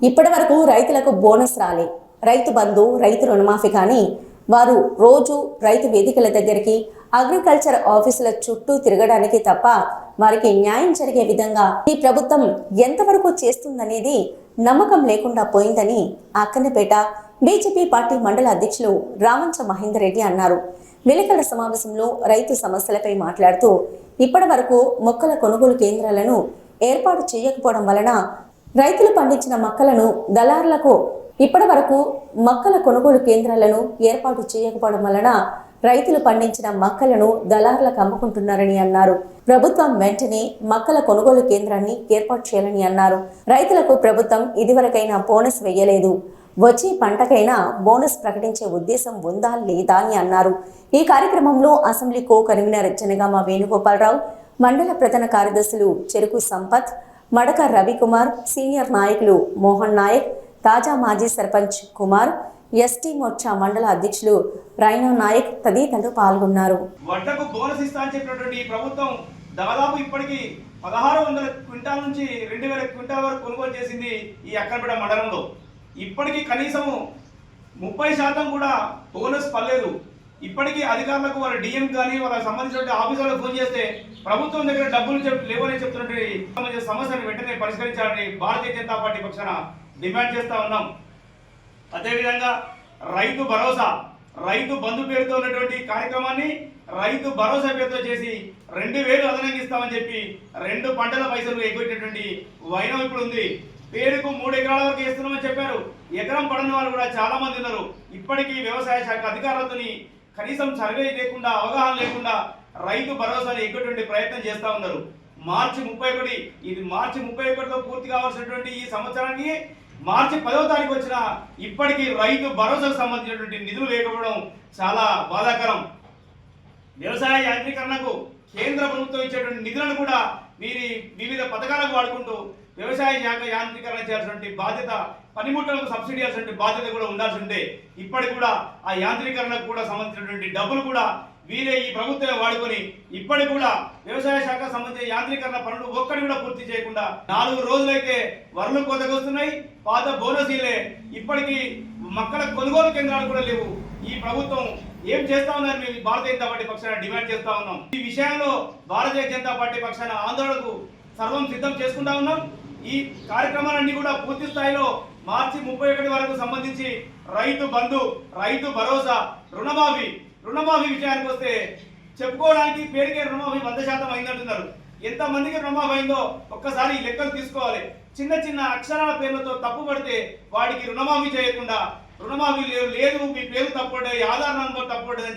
ఇప్పటి వరకు రైతులకు బోనస్ రాలే. రైతు బంధు రైతు రుణమాఫీ కానీ వారు రోజు రైతు వేదికల దగ్గరికి అగ్రికల్చర్ ఆఫీసుల చుట్టూ తిరగడానికి తప్ప వారికి న్యాయం జరిగే విధంగా ఈ ప్రభుత్వం ఎంతవరకు చేస్తుందనేది నమ్మకం లేకుండా పోయిందని అక్కన్నపేట బీజేపీ పార్టీ మండల అధ్యక్షులు రామంచ మహేందర్ రెడ్డి అన్నారు. విలేకరుల సమావేశంలో రైతు సమస్యలపై మాట్లాడుతూ ఇప్పటి వరకు మొక్కల కొనుగోలు కేంద్రాలను ఏర్పాటు చేయకపోవడం వలన రైతులు పండించిన మొక్కలను దళారులకు ఇప్పటి వరకు మొక్కల కొనుగోలు కేంద్రాలను ఏర్పాటు చేయకపోవడం వలన రైతులు పండించిన మొక్కలను దళారులకు అమ్ముకుంటున్నారని అన్నారు. ప్రభుత్వం వెంటనే మొక్కల కొనుగోలు కేంద్రాన్ని ఏర్పాటు చేయాలని అన్నారు. రైతులకు ప్రభుత్వం ఇదివరకైనా బోనస్ వేయలేదు. వచ్చే పంటకైనా బోనస్ ప్రకటించే ఉద్దేశం ఉందా లేదా అని అన్నారు. ఈ కార్యక్రమంలో assembly co convener Janagama Venugopal Rao మండల ప్రధాన కార్యదర్శులు చెరుకు సంపత్ మడక రవికుమార్ సీనియర్ నాయకులు మోహన్ నాయక్ తాజా మాజీ సర్పంచ్ కుమార్ ఎస్టీ మోర్చా మండల అధ్యక్షులు రైనో నాయక్ తదితరులు పాల్గొన్నారు. వడ్లకు బోనస్ ఇస్తా అని చెప్పినటువంటి ప్రభుత్వం దాదాపు ఇప్పటికి పదహారు వందల క్వింటాల నుంచి రెండు వేల క్వింటాల వరకు కొనుగోలు చేసింది ఈ అక్కనపేట మండలంలో. ఇప్పటికీ కనీసం ముప్పై శాతం కూడా బోనస్ పర్లేదు ఇప్పటికీ అధికారులకు వాళ్ళ డిఎం కానీ వాళ్ళకి సంబంధించిన ఆఫీసర్లకు ఫోన్ చేస్తే ప్రభుత్వం దగ్గర డబ్బులు లేవని చెప్తున్నటువంటి సమస్యను వెంటనే పరిష్కరించాలని భారతీయ జనతా పార్టీ పక్షాన డిమాండ్ చేస్తా ఉన్నాం. అదేవిధంగా రైతు భరోసా రైతు బంధు పేరుతో ఉన్నటువంటి కార్యక్రమాన్ని రైతు భరోసా పేరుతో చేసి రెండు వేలు అదనంగా ఇస్తామని చెప్పి రెండు పంటల పైసలు ఎగ్గొట్టినటువంటి వైనం ఇప్పుడు ఉంది. పేరుకు మూడు ఎకరాల వరకు ఇస్తున్నామని చెప్పారు. ఎకరం పడని వాళ్ళు కూడా చాలా మంది ఉన్నారు. ఇప్పటికీ వ్యవసాయ శాఖ అధికారులతోని కనీసం సర్వే లేకుండా అవగాహన లేకుండా రైతు భరోసాని ఎగ్గొట్టే ప్రయత్నం చేస్తూ ఉన్నారు. మార్చి ముప్పై ఒకటి ఇది మార్చి ముప్పై ఒకటితో పూర్తి కావాల్సినటువంటి ఈ సంవత్సరానికి మార్చి పదవ తారీఖు వచ్చిన ఇప్పటికీ రైతు భరోసాకు సంబంధించినటువంటి నిధులు లేకపోవడం చాలా బాధాకరం. వ్యవసాయ యాంత్రీకరణకు కేంద్ర ప్రభుత్వం ఇచ్చేటువంటి నిధులను కూడా వీరి వివిధ పథకాలకు వాడుకుంటూ వ్యవసాయ శాఖ యాంత్రీకరణ చేయాల్సినటువంటి బాధ్యత పనిముట్లకు సబ్సిడీ ఇవ్వాల్సినటువంటి బాధ్యత కూడా ఉండాల్సి ఉండే ఇప్పటికి కూడా ఆ యాంత్రీకరణకు కూడా సంబంధించినటువంటి డబ్బులు కూడా వీరే ఈ ప్రభుత్వమే వాడుకొని ఇప్పటికి కూడా వ్యవసాయ శాఖ సంబంధించిన యాంత్రీకరణ పనులు ఒక్కటి కూడా పూర్తి చేయకుండా నాలుగు రోజులైతే వరలు కోతకొస్తున్నాయి పాత బోనసీలే. ఇప్పటికీ మక్కల కొనుగోలు కేంద్రాలు కూడా లేవు. ఈ ప్రభుత్వం ఏం చేస్తా ఉన్నారు మేము భారతీయ జనతా పార్టీ పక్షాన? డిమాండ్ చేస్తా ఉన్నాం. ఈ విషయంలో భారతీయ జనతా పార్టీ పక్షాన ఆందోళనకు సర్వం సిద్ధం చేసుకుంటా ఉన్నాం. ఈ కార్యక్రమాలన్నీ కూడా పూర్తి స్థాయిలో మార్చి ముప్పై ఒకటి వరకు సంబంధించి రైతు బంధు రైతు భరోసా రుణమాఫీ రుణమాఫీ విషయానికి వస్తే చెప్పుకోవడానికి పేరుకే రుణమాఫీ వంద శాతం అయిందంటున్నారు. ఎంత మందికి అయిందో ఒక్కసారి ఈ లెక్కలు తీసుకోవాలి. చిన్న చిన్న అక్షరాల పేర్లతో తప్పు పడితే వాడికి రుణమాఫీ చేయకుండా రుణమాఫీ లేదు లేదు మీ పేరు తప్పబడ్డాయి ఆధార్ నంబర్ తప్పబడ్డది అని చెప్పి